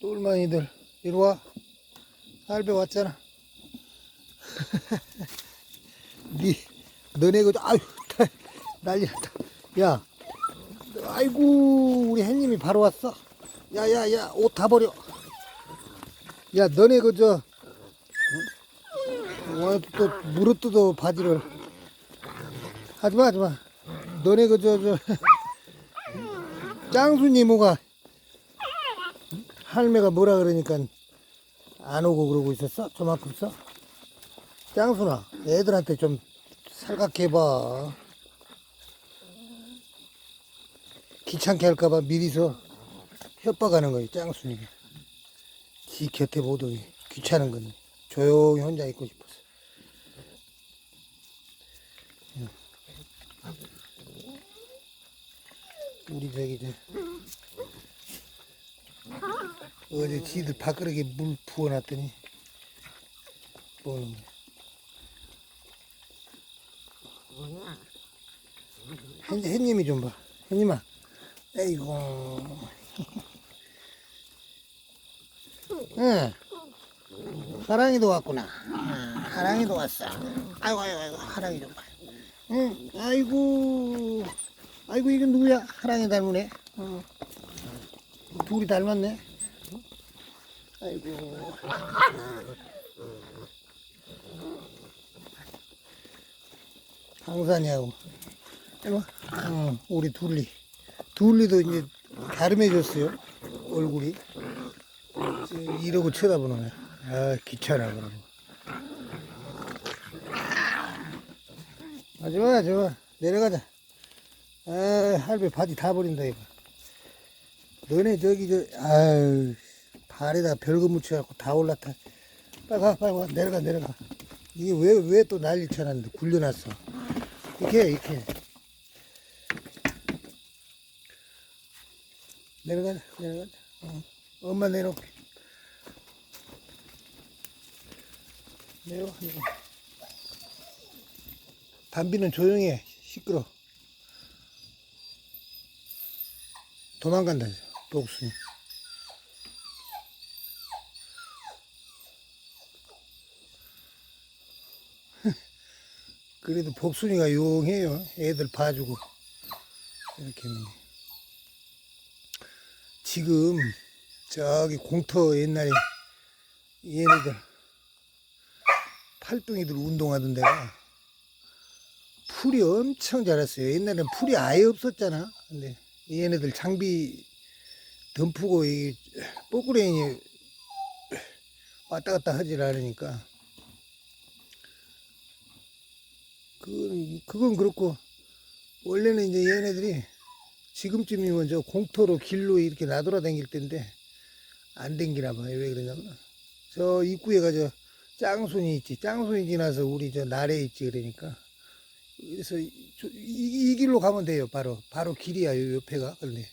똘마니들 이리 와. 할배 왔잖아. 니 너네 그 아유 다- 난리 났다. 야 아이고 우리 햇님이 바로 왔어. 야야야 옷 다 버려. 야 너네 그저 어, 또 물어뜯어 바지를 하지마 하지마 너네 그저 저 짱순 이 모가 할매가 뭐라 그러니까 안 오고 그러고 있었어? 저만큼 써? 짱순아, 애들한테 좀 살갑게 해봐. 귀찮게 할까봐 미리서 협박하는 거지, 짱순이가. 지 곁에 못 오게. 귀찮은 거니. 조용히 혼자 있고 싶어 우리 저기, 저, 어제 지들 밥그릇에 물 부어놨더니 뭐는 햇, 햇님이 좀 봐. 햇님아. 에이고. 응. 하랑이도 왔구나. 응, 하랑이도 왔어. 아이고, 아이고, 아이고, 하랑이 좀 봐. 응, 아이고. 아이고, 이게 누구야? 하랑이 닮으네. 응. 둘이 닮았네. 아이고. 이리 와. 응, 우리 둘리. 둘리도 이제 갸름해졌어요. 얼굴이. 저 이러고 쳐다보는 거야. 아, 귀찮아, 그러고. 하지마, 하지마. 내려가자. 아, 할배 바지 다 버린다, 이거. 너네 저기, 저, 아유. 발에다 별거 묻혀갖고 다 올라타. 빨리 가, 빨리 가. 내려가, 내려가. 이게 왜, 왜 또 난리 쳐놨는데, 굴려놨어. 이렇게, 이렇게. 내려가자, 내려가자. 어. 엄마 내려올게. 내려와, 내려와. 담비는 조용히 해. 시끄러. 도망간다, 복순이. 그래도 복순이가 용해요. 애들 봐주고. 이렇게. 게. 지금, 저기 공터 옛날에 얘네들, 팔둥이들 운동하던 데가 풀이 엄청 자랐어요. 옛날엔 풀이 아예 없었잖아. 근데 얘네들 장비 덤프고 이 뽀꾸레인이 왔다 갔다 하질 않으니까 그건, 그건 그렇고, 원래는 이제 얘네들이 지금쯤이면 저 공터로 길로 이렇게 나돌아다닐 텐데, 안 댕기나 봐요. 왜 그러냐면, 저 입구에 가 저 짱순이 있지. 짱순이 지나서 우리 저 나래 있지. 그러니까. 그래서 이, 저- 이- 이 길로 가면 돼요. 바로. 바로 길이야. 요 옆에가. 근데,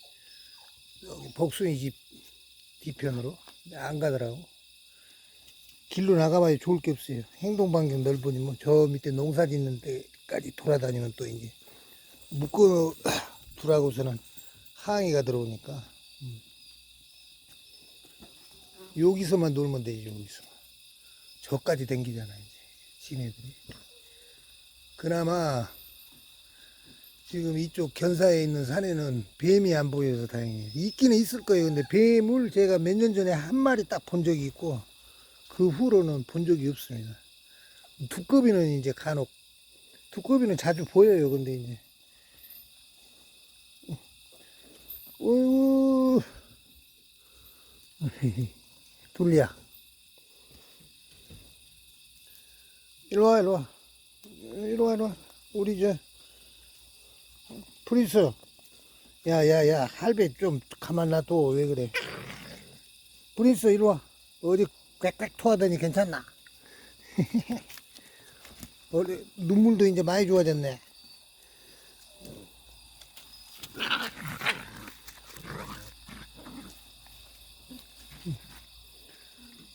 여기 복순이 집 뒤편으로. 안 가더라고. 길로 나가봐야 좋을 게 없어요. 행동 반경 넓으니 뭐저 밑에 농사 짓는 데까지 돌아다니면 또 이제 묶어 두라고서는 항의가 들어오니까 음. 여기서만 놀면 되지 여기서 저까지 댕기잖아 이제 지네들이 그나마 지금 이쪽 견사에 있는 산에는 뱀이 안 보여서 다행이에요 있기는 있을 거예요 근데 뱀을 제가 몇 년 전에 한 마리 딱 본 적이 있고 그 후로는 본 적이 없습니다. 두꺼비는 이제 간혹, 두꺼비는 자주 보여요, 근데 이제. 어이구. 둘리야. 일로와, 일로와. 일로와, 일로와. 우리 저, 프린스. 야, 야, 야, 할배 좀 가만 놔둬. 왜 그래? 프린스, 일로와. 어디 꽥꽥 토하더니 괜찮나? 원래 눈물도 이제 많이 좋아졌네.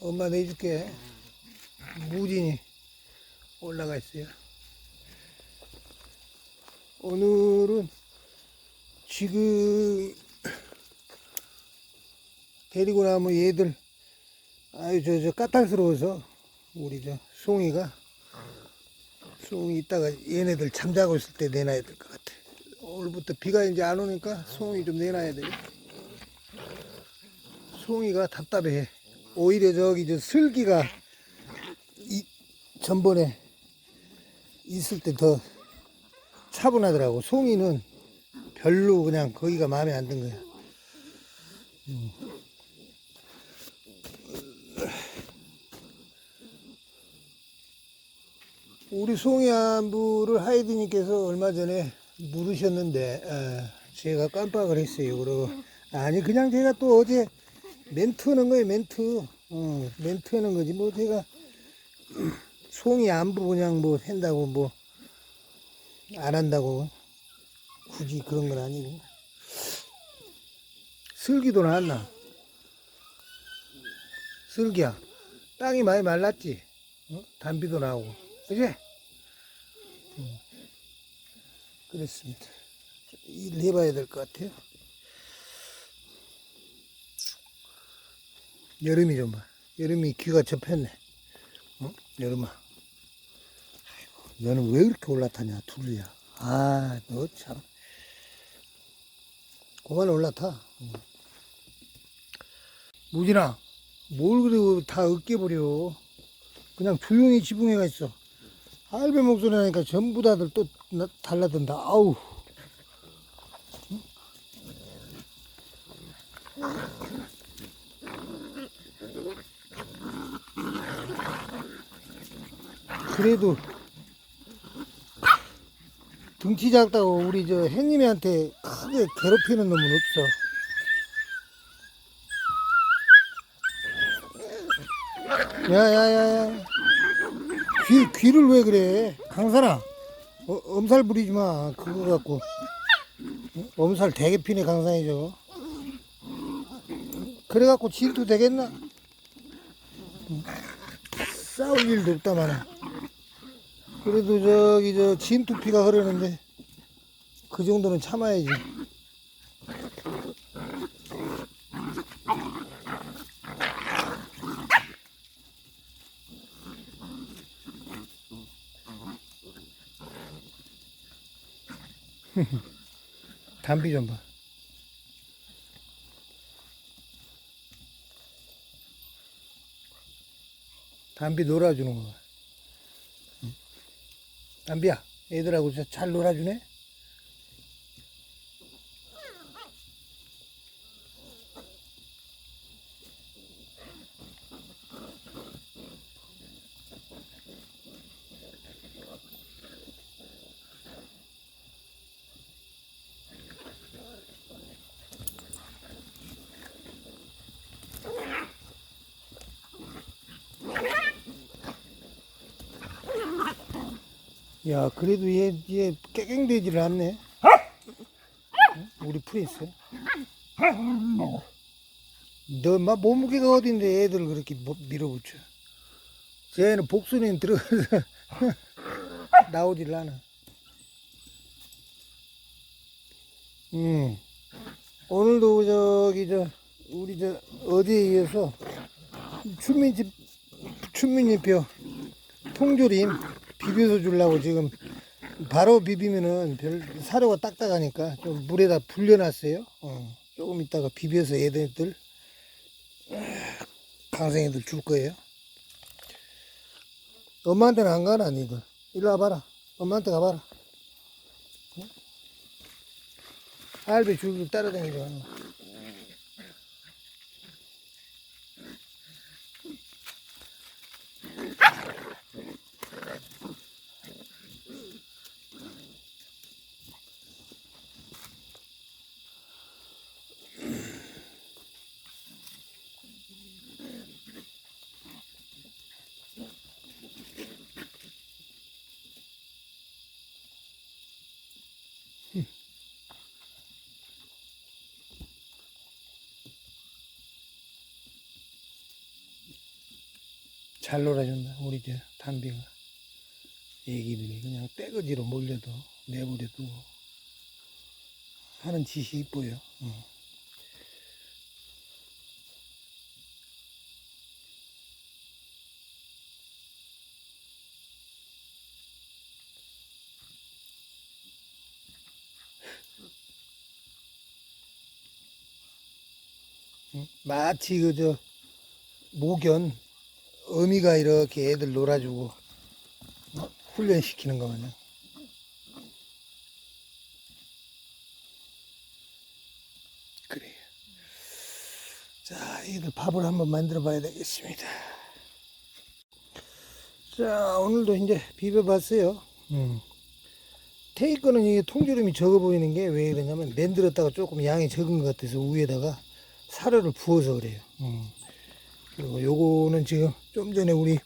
엄마 내줄게. 무진이 올라가 있어요. 오늘은 지금 데리고 나면 얘들 아유 저 저 까탈스러워서 우리 저 송이가 송이 이따가 얘네들 잠자고 있을 때 내놔야 될 것 같아. 오늘부터 비가 이제 안 오니까 송이 좀 내놔야 돼. 송이가 답답해. 오히려 저기 저 슬기가 이 전번에 있을 때더 차분하더라고. 송이는 별로 그냥 거기가 마음에 안 든 거야. 음. 우리 송이 안부를 하이드님께서 얼마 전에 물으셨는데 에, 제가 깜빡을 했어요. 그러고 아니 그냥 제가 또 어제 멘트 하는 거예요. 멘트 어, 멘트 하는 거지 뭐 제가 송이 안부 그냥 뭐 한다고 뭐 안 한다고 굳이 그런 건 아니고 슬기도 나왔나 슬기야 땅이 많이 말랐지 어? 단비도 나오고 그지? 음. 그렇습니다 일 해봐야 될 것 같아요 여름이 좀 봐. 여름이 귀가 접혔네. 어? 여름아. 너는 왜 그렇게 올라타냐, 둘이야. 아, 너 참. 그만 올라타. 응. 무진아, 뭘 그래, 다 으깨버려. 그냥 조용히 지붕에 가 있어. 할배 목소리 나니까 전부 다들 또 나- 달라든다. 아우. 그래도 등치 작다고 우리 저 형님한테 크게 괴롭히는 놈은 없어. 야야야야 귀 귀를 왜 그래? 강산아 어, 엄살 부리지 마 그거 갖고 어? 엄살 되게 피네 강산이 저거. 그래 갖고 질투 되겠나? 응. 싸울 일도 없다마는. 그래도 저기 저 진투피가 흐르는데 그 정도는 참아야지. 담비 좀 봐. 담비 놀아주는 거 봐. 담비야, 애들하고 진짜 잘 놀아주네? 야, 그래도 얘, 얘 깨갱되지를 않네. 응? 우리 프린스. 너, 막 몸무게가 어딘데 애들 그렇게 뭐- 밀어붙여. 쟤는 복순이 들어가서 나오질 않아. 음. 오늘도 저기 저 우리 저 어디에 의해서 춘민집 춘민잎뼈 통조림 비벼서 주려고 지금 바로 비비면은 별 사료가 딱딱하니까 좀 물에다 불려놨어요. 어, 조금 있다가 비벼서 애들 강생애들 줄 거예요. 엄마한테는 안 가나 니들. 일로 와봐라. 엄마한테 가봐라. 응? 할배 줄줄 따라다니지 잘 놀아준다 우리 저 담비가 애기들이 그냥 떼거지로 몰려도 내버려도 하는 짓이 이뻐요. 어. 응? 마치 그저 모견 어미가 이렇게 애들 놀아주고 어? 훈련시키는 거 마냥 그래요 자 애들 밥을 한번 만들어 봐야 되겠습니다 자 오늘도 이제 비벼 봤어요 음. 테이크는 이게 통조림이 적어 보이는 게 왜 그러냐면 만들었다가 조금 양이 적은 것 같아서 위에다가 사료를 부어서 그래요 음. 그리고 요거는 지금 좀 전에 우리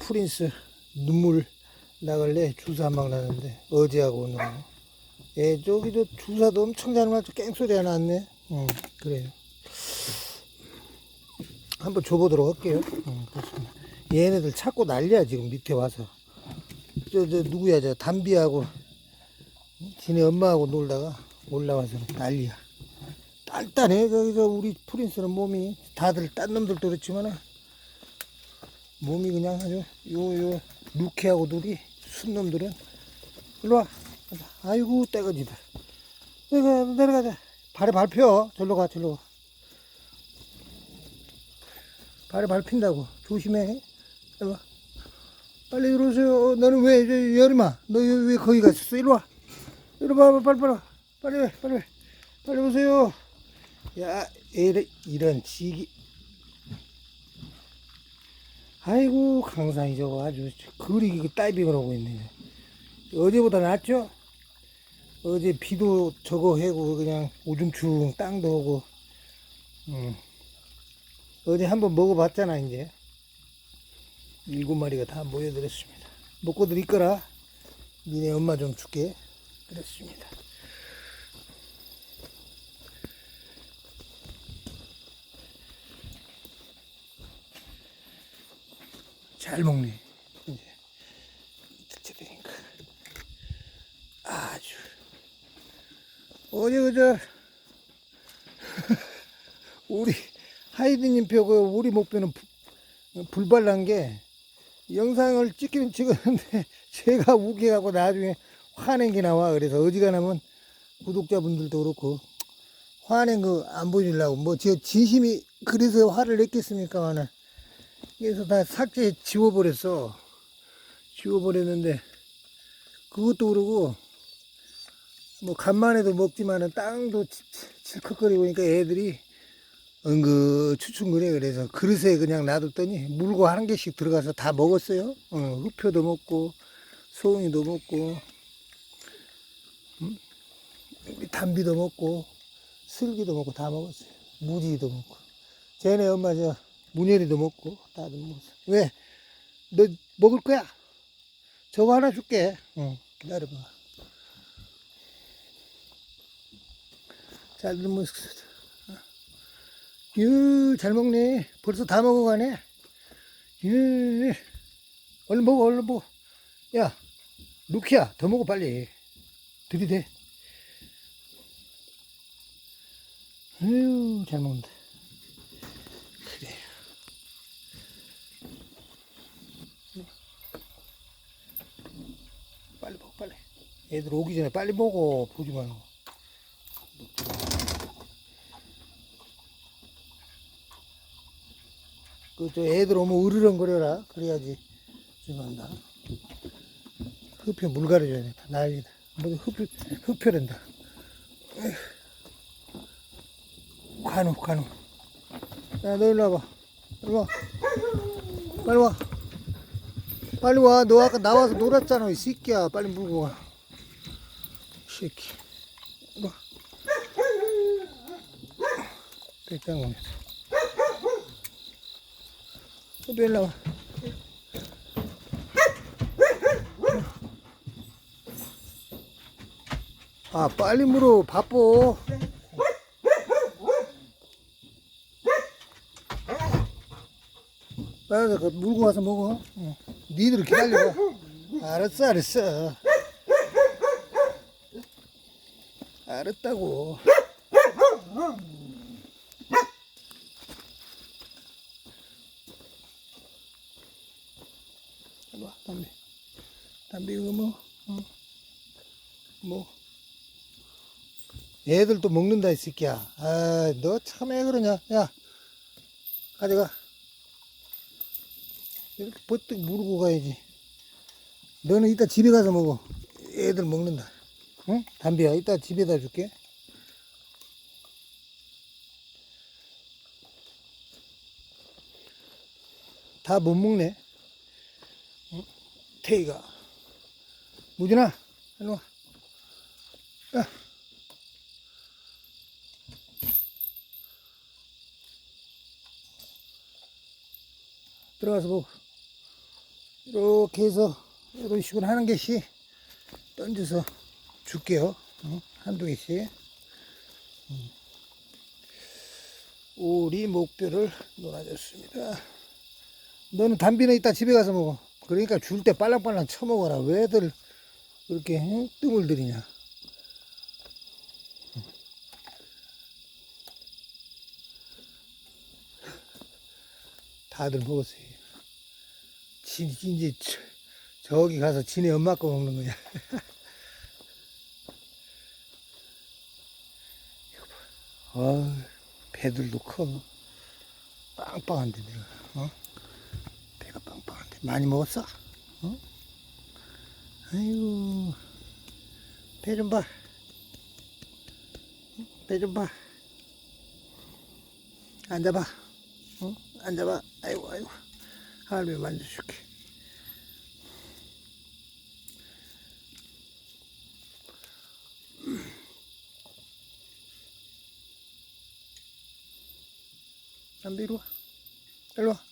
프린스 눈물 나갈래? 주사 한 방 나는데 어제하고 오늘하고 예 저기도 주사도 엄청 잘 맞고 깽소리가 났네. 어 그래요. 한번 줘보도록 할게요. 어, 그렇습니다. 얘네들 찾고 난리야 지금 밑에 와서. 저 저 누구야? 저 담비하고 지네 엄마하고 놀다가 올라와서 난리야 저기 저 우리 프린스는 몸이 다들 딴 놈들도 그렇지만은 몸이 그냥 아주 요 요 루키하고 둘이 순 놈들은 일로 와. 가자. 아이고 떼거지다. 내가 내려가자. 발에 밟혀 절로 가 절로 가. 발에 밟힌다고. 조심해. 일로 와. 빨리 들어오세요. 어, 너는 왜 저, 여름아? 너 왜 거기 갔었어? 일로 와. 일로 와 빨리 빨리 빨리 빨리 빨리 빨리 오세요 야 이런 이런 지기. 아이고 강산이 저거 아주 그리 다이빙을 하고 있네. 어제보다 낫죠? 어제 비도 저거 해고 그냥 우중충 땅도 오고 음. 어제 한번 먹어봤잖아 이제. 일곱 마리가 다 모여들었습니다. 먹고들 있거라 니네 엄마 좀 줄게. 그렇습니다 잘 먹네. 이제 이렇게 되니까 아주. 어제 그저 우리 하이드님 뼈그 우리 목표는 불발난 게 영상을 찍기는 찍었는데 제가 우기하고 나중에 화낸 게 나와. 그래서 어지간하면 구독자분들도 그렇고 화낸 거 안 보여주려고. 뭐 제 진심이 그래서 화를 냈겠습니까만은 그래서 다 삭제 지워버렸어. 지워버렸는데, 그것도 그러고, 뭐, 간만에도 먹지만은 땅도 칠컥거리고 그러니까 애들이 은그 추충그래. 그래서 그릇에 그냥 놔뒀더니 물고 한 개씩 들어가서 다 먹었어요. 어, 흡표도 먹고, 소음이도 먹고, 음? 담비도 먹고, 슬기도 먹고 다 먹었어요. 무지도 먹고. 쟤네 엄마 저 문열이도 먹고 다들 먹었어. 왜? 너 먹을 거야? 저거 하나 줄게. 응, 기다려봐. 잘 먹었어. 유, 잘 먹네. 벌써 다 먹어가네. 유, 얼른 먹어, 얼른 먹어. 야, 루키야, 더 먹어, 빨리. 들이대. 아유, 잘 먹는다. 그래. 빨리 먹어, 빨리. 애들 오기 전에 빨리 먹어, 보지 말고. 그, 저 애들 오면 으르렁거려라. 그래야지. 죄송합니다. 흡표 물 가려줘야 돼. 난리다. 뭐 흡표, 흡표된다. 에휴. 관우, 관우. 야, 너 일로 와봐. 일로 와. 빨리 와. 빨리 와. 너 아까 나와서 놀았잖아. 이 새끼야. 빨리 물고 와. 이 새끼. 일로 와. 백장공이다. 너도 일로 와. 아, 빨리 물어. 바빠. 그 물고 와서 먹어. 응. 니들 기다려봐. 알았어, 알았어. 알았다고. 와, 담배. 담배 이거 뭐, 어. 뭐. 애들 또 먹는다, 이 새끼야. 아, 너참왜 그러냐. 야, 가져가. 이렇게 버뜩 물고 가야지. 너는 이따 집에 가서 먹어. 애들 먹는다. 응? 담배야, 이따 집에다 줄게. 다 못 먹네. 응? 태희가. 무진아, 일로 와. 야. 들어가서 먹어. 이렇게 해서 이런 식으로 하는 개씩 던져서 줄게요. 어? 한두 개씩. 음. 우리 목표를 놀아줬습니다. 너는 담비는 이따 집에 가서 먹어. 그러니까 줄 때 빨랑빨랑 쳐먹어라. 왜들 그렇게 응? 뜸을 들이냐. 다들 먹었어요. 진, 이제 저- 저기 가서 지네 엄마 거 먹는 거야. 이거 봐. 어, 배들도 커. 빵빵한데 내가. 어? 배가 빵빵한데 많이 먹었어? 어? 아이고 배 좀 봐. 배 좀 봐. 앉아봐. 어? 앉아봐. 아이고 아이고. 할머니 만져줄게. 담배 이리 와. 일로 와.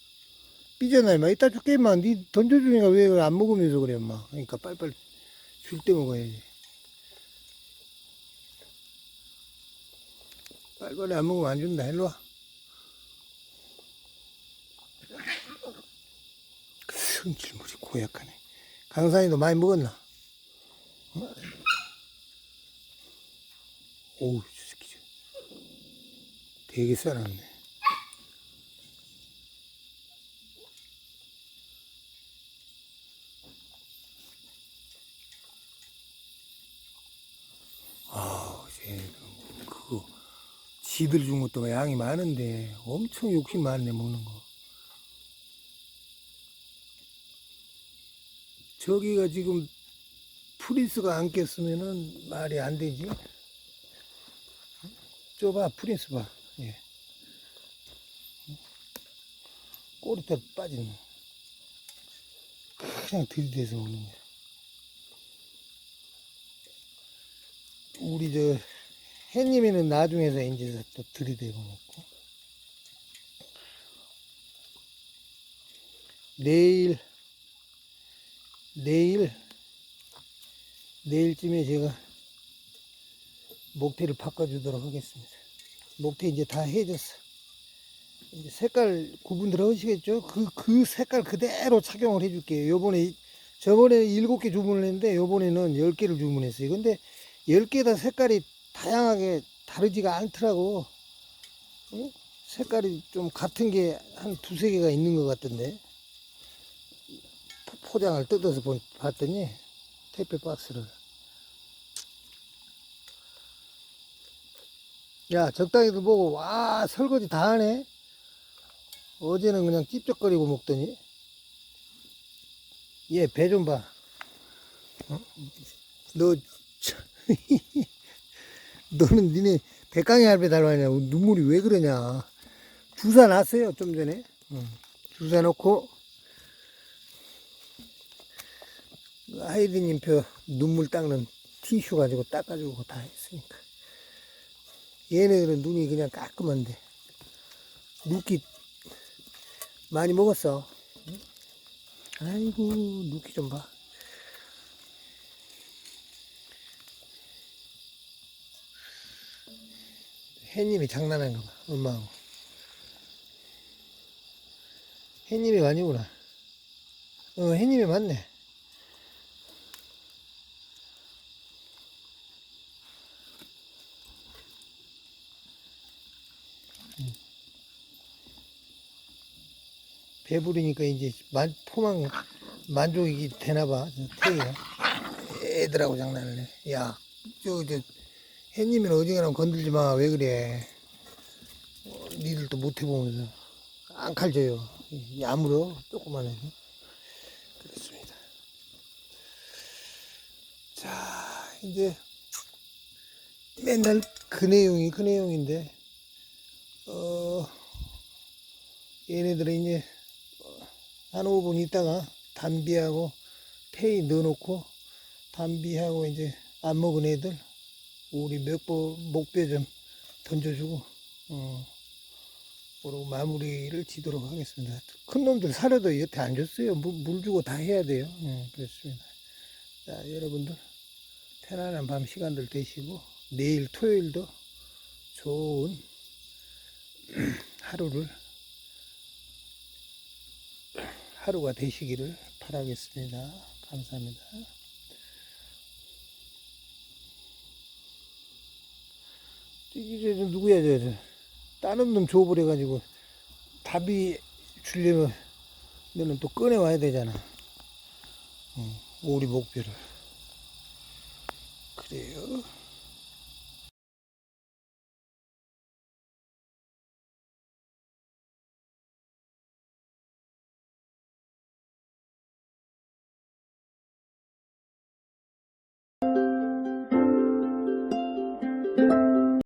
삐져나, 임마. 이따 줄게, 임마. 니 던져주니까 왜 안 먹으면서 그래, 임마. 그러니까 빨리빨리 줄 때 먹어야지. 빨리빨리 안 먹으면 안 준다. 일로 와. 성질물이 고약하네. 강산이도 많이 먹었나? 어? 오우, 저 새끼. 저. 되게 싸놨네. 아우, 쟤, 그거, 지들 준 것도 양이 많은데, 엄청 욕심 많네, 먹는 거. 저기가 지금 프린스가 안 꼈으면은 말이 안 되지. 좁아, 프린스 봐. 예. 꼬리털 거. 그냥 들이대서 오는 거야. 우리 저 해님이는 나중에서 이제 또 들이대고 먹고. 내일 내일 내일쯤에 제가 목태를 바꿔주도록 하겠습니다. 목태 이제 다 해졌어. 이제 색깔 구분 들어오시겠죠? 그, 그 색깔 그대로 착용을 해줄게요. 요번에, 저번에 일곱 개 주문을 했는데, 요번에는 열 개를 주문했어요. 근데 열 개 다 색깔이 다양하게 다르지가 않더라고. 응? 색깔이 좀 같은 게 한 두세 개가 있는 것 같던데. 포장을 뜯어서 보- 봤더니 택배 박스를 야 적당히도 보고 와 설거지 다 하네 어제는 그냥 찝쩍거리고 먹더니 얘 배 좀 봐. 어? 너 참, 너는 니네 백강이 할배 닮았냐 눈물이 왜 그러냐 주사 놨어요 좀 전에 응. 주사 놓고 하이디님 표 눈물 닦는 티슈 가지고 닦아주고 다 했으니까. 얘네들은 눈이 그냥 깔끔한데. 누끼 많이 먹었어. 응? 아이고, 누끼 좀 봐. 해님이 장난한 거 봐, 엄마하고. 많이 오나? 어, 햇님이 많네. 음. 배부르니까 이제 만, 포망 만족이 되나봐, 태희가. 애들하고 장난을 해. 야, 저, 저, 햇님이는 어지간하면 건들지 마. 왜 그래. 어, 니들도 못 해보면서. 안 칼져요. 야물어. 조그만 해. 그렇습니다. 자, 이제 맨날 그 내용이 그 내용인데, 어, 얘네들은 이제 한 5분 있다가 담비하고 페이 넣어놓고 담비하고 이제 안 먹은 애들 우리 몇보 목배 좀 던져주고 어 그러고 마무리를 지도록 하겠습니다. 큰 놈들 사려도 여태 안 줬어요. 물, 물 주고 다 해야 돼요. 예, 그렇습니다. 자 여러분들 편안한 밤 시간들 되시고 내일 토요일도 좋은 하루를 하루가 되시기를 바라겠습니다. 감사합니다. 저 누구야 저, 저 다른 놈 줘버려가지고 답이 주려면 너는 또 꺼내 와야 되잖아. 어, 우리 목표를 그래요.